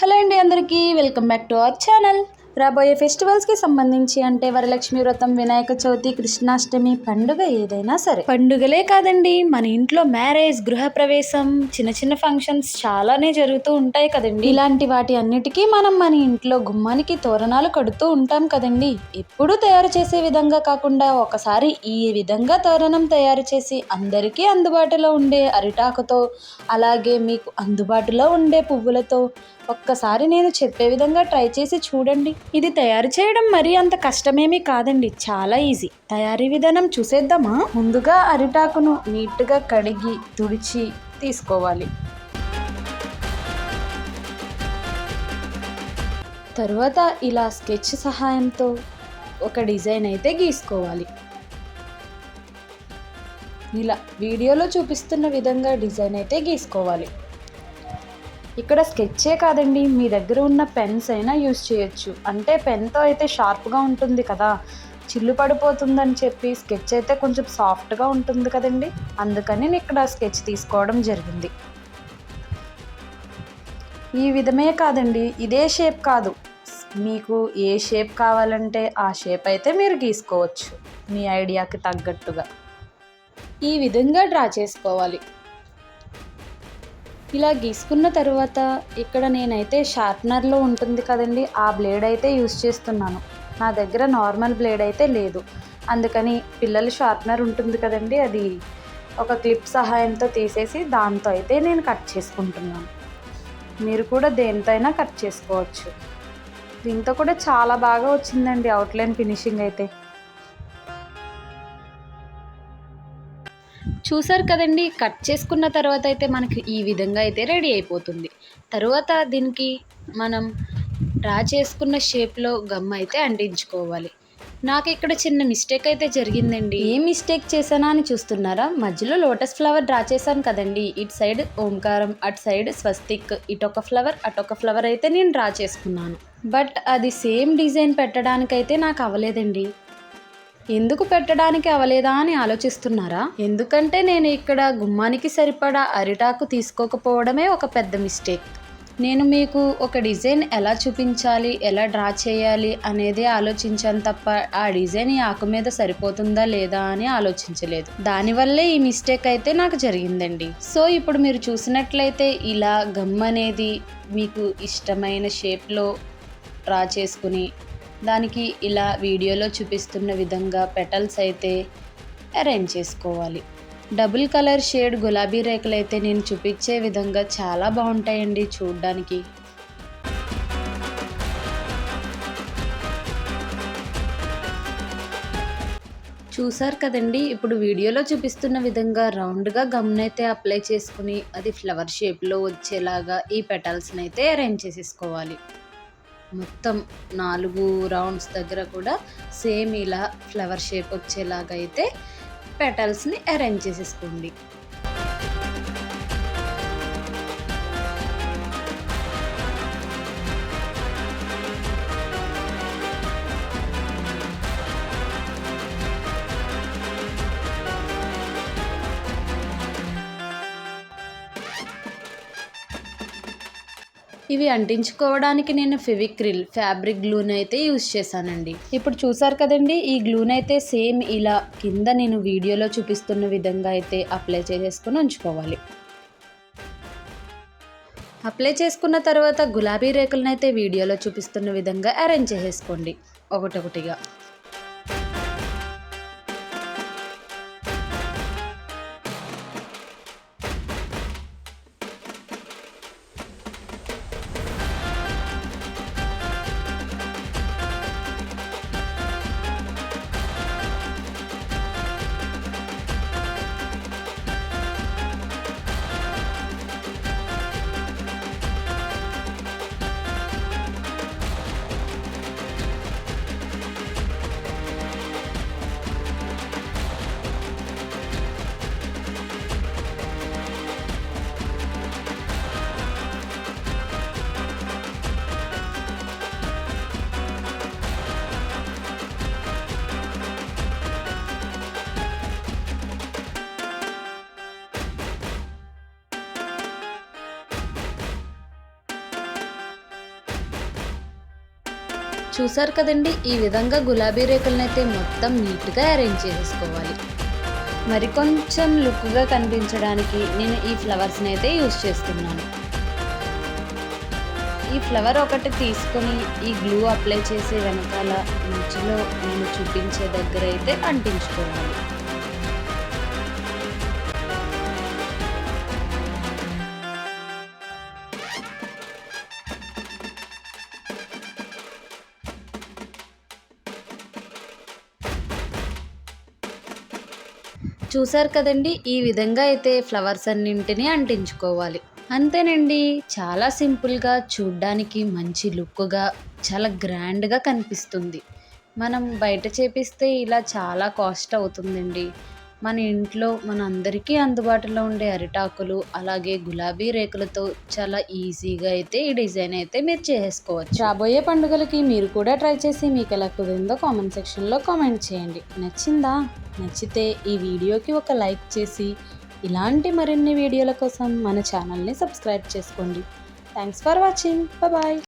Hello అండి అందరికీ welcome back to our channel. రాబోయే ఫెస్టివల్స్కి సంబంధించి అంటే వరలక్ష్మి వ్రతం వినాయక చవితి కృష్ణాష్టమి పండుగ ఏదైనా సరే. పండుగలే కాదండి మన ఇంట్లో మ్యారేజ్ గృహప్రవేశం చిన్న చిన్న ఫంక్షన్స్ చాలానే జరుగుతూ ఉంటాయి కదండి. ఇలాంటి వాటి అన్నిటికీ మనం మన ఇంట్లో గుమ్మానికి తోరణాలు కడుతూ ఉంటాం కదండి. ఎప్పుడూ తయారు చేసే విధంగా కాకుండా ఒకసారి ఈ విధంగా తోరణం తయారు చేసి అందరికీ అందుబాటులో ఉండే అరిటాకుతో అలాగే మీకు అందుబాటులో ఉండే పువ్వులతో ఒక్కసారి నేను చెప్పే విధంగా ట్రై చేసి చూడండి. ఇది తయారు చేయడం మరీ అంత కష్టమేమీ కాదండి. చాలా ఈజీ. తయారీ విధానం చూసేద్దామా? ముందుగా అరిటాకును నీట్గా కడిగి తుడిచి తీసుకోవాలి. తరువాత ఇలా స్కెచ్ సహాయంతో ఒక డిజైన్ అయితే గీసుకోవాలి. ఇలా వీడియోలో చూపిస్తున్న విధంగా డిజైన్ అయితే గీసుకోవాలి. ఇక్కడ స్కెచ్చే కాదండి. మీ దగ్గర ఉన్న పెన్స్ అయినా యూస్ చేయొచ్చు. అంటే పెన్తో అయితే షార్ప్గా ఉంటుంది కదా. చిల్లు పడిపోతుందని చెప్పి స్కెచ్ అయితే కొంచెం సాఫ్ట్గా ఉంటుంది కదండి. అందుకని నేను ఇక్కడ స్కెచ్ తీసుకోవడం జరిగింది. ఈ విధమే కాదండి. ఇదే షేప్ కాదు. మీకు ఏ షేప్ కావాలంటే ఆ షేప్ అయితే మీరు గీసుకోవచ్చు. మీ ఐడియాకి తగ్గట్టుగా. ఈ విధంగా డ్రా చేసుకోవాలి. ఇలా గీసుకున్న తర్వాత ఇక్కడ నేనైతే షార్ప్నర్లో ఉంటుంది కదండి ఆ బ్లేడ్ అయితే యూస్ చేస్తున్నాను. నా దగ్గర నార్మల్ బ్లేడ్ అయితే లేదు. అందుకని పిల్లల షార్ప్నర్ ఉంటుంది కదండి అది ఒక క్లిప్ సహాయంతో తీసేసి దాంతో అయితే నేను కట్ చేసుకుంటున్నాను. మీరు కూడా దేనితో అయినా కట్ చేసుకోవచ్చు. దీంతో కూడా చాలా బాగా వచ్చిందండి అవుట్లైన్ ఫినిషింగ్ అయితే. చూసారు కదండి కట్ చేసుకున్న తర్వాత అయితే మనకి ఈ విధంగా అయితే రెడీ అయిపోతుంది. తర్వాత దీనికి మనం డ్రా చేసుకున్న షేప్లో గమ్ అయితే అంటించుకోవాలి. నాకు ఇక్కడ చిన్న మిస్టేక్ అయితే జరిగిందండి. ఏ మిస్టేక్ చేశానా అని చూస్తున్నారా? మధ్యలో లోటస్ ఫ్లవర్ డ్రా చేశాను కదండి. ఇటు సైడ్ ఓంకారం అటు సైడ్ స్వస్తిక్ ఇటొక ఫ్లవర్ అటొక ఫ్లవర్ అయితే నేను డ్రా చేసుకున్నాను. బట్ అది సేమ్ డిజైన్ పెట్టడానికైతే నాకు అవ్వలేదండి. ఎందుకు పెట్టడానికి అవలేదా అని ఆలోచిస్తున్నారా? ఎందుకంటే నేను ఇక్కడ గుమ్మానికి సరిపడా అరిటాకు తీసుకోకపోవడమే ఒక పెద్ద మిస్టేక్. నేను మీకు ఒక డిజైన్ ఎలా చూపించాలి ఎలా డ్రా చేయాలి అనేది ఆలోచించాను తప్ప ఆ డిజైన్ ఈ ఆకు మీద సరిపోతుందా లేదా అని ఆలోచించలేదు. దానివల్లే ఈ మిస్టేక్ అయితే నాకు జరిగిందండి. సో ఇప్పుడు మీరు చూసినట్లయితే ఇలా గమ్ అనేది మీకు ఇష్టమైన షేప్లో డ్రా చేసుకుని దానికి ఇలా వీడియోలో చూపిస్తున్న విధంగా పెటల్స్ అయితే అరేంజ్ చేసుకోవాలి. డబుల్ కలర్ షేడ్ గులాబీ రేకులు అయితే నేను చూపించే విధంగా చాలా బాగుంటాయండి చూడ్డానికి. చూసారు కదండి ఇప్పుడు వీడియోలో చూపిస్తున్న విధంగా రౌండ్గా గమ్నైతే అప్లై చేసుకుని అది ఫ్లవర్ షేప్లో వచ్చేలాగా ఈ పెటల్స్ని అయితే అరేంజ్ చేసేసుకోవాలి. మొత్తం నాలుగు రౌండ్స్ దగ్గర కూడా సేమ్ ఇలా ఫ్లవర్ షేప్ వచ్చేలాగా అయితే పెటల్స్ని అరేంజ్ చేసేసుకోండి. ఇవి అంటించుకోవడానికి నేను ఫెవిక్రిల్ ఫ్యాబ్రిక్ గ్లూని అయితే యూస్ చేశానండి. ఇప్పుడు చూసారు కదండి ఈ గ్లూని అయితే సేమ్ ఇలా కింద నేను వీడియోలో చూపిస్తున్న విధంగా అయితే అప్లై చేసేసుకొని ఉంచుకోవాలి. అప్లై చేసుకున్న తర్వాత గులాబీ రేకులను అయితే వీడియోలో చూపిస్తున్న విధంగా అరేంజ్ చేసేసుకోండి. ఒకటొకటిగా. చూసారు కదండి ఈ విధంగా గులాబీ రేకులను అయితే మొత్తం నీట్గా అరేంజ్ చేసుకోవాలి మరి కొంచెం లుక్గా కనిపించడానికి నేను ఈ ఫ్లవర్స్ని అయితే యూజ్ చేస్తున్నాను. ఈ ఫ్లవర్ ఒకటి తీసుకొని ఈ గ్లూ అప్లై చేసే వెనకాల మధ్యలో నేను చూపించే దగ్గర అయితే అంటించుకోవాలి. చూసారు కదండి ఈ విధంగా అయితే ఫ్లవర్స్ అన్నింటినీ అంటించుకోవాలి. అంతేనండి చాలా సింపుల్గా చూడ్డానికి మంచి లుక్గా చాలా గ్రాండ్గా కనిపిస్తుంది. మనం బయట చేపిస్తే ఇలా చాలా కాస్ట్ అవుతుందండి. మన ఇంట్లో మన అందరికీ అందుబాటులో ఉండే అరిటాకులు అలాగే గులాబీ రేకులతో చాలా ఈజీగా అయితే ఈ డిజైన్ అయితే మీరు చేసుకోవచ్చు రాబోయే పండుగలకి మీరు కూడా ట్రై చేసి మీకు ఎలా కుదిరిందో కామెంట్ సెక్షన్లో కామెంట్ చేయండి. నచ్చిందా? నచ్చితే ఈ వీడియోకి ఒక లైక్ చేసి ఇలాంటి మరిన్ని వీడియోల కోసం మన ఛానల్ని సబ్స్క్రైబ్ చేసుకోండి. Thanks for watching bye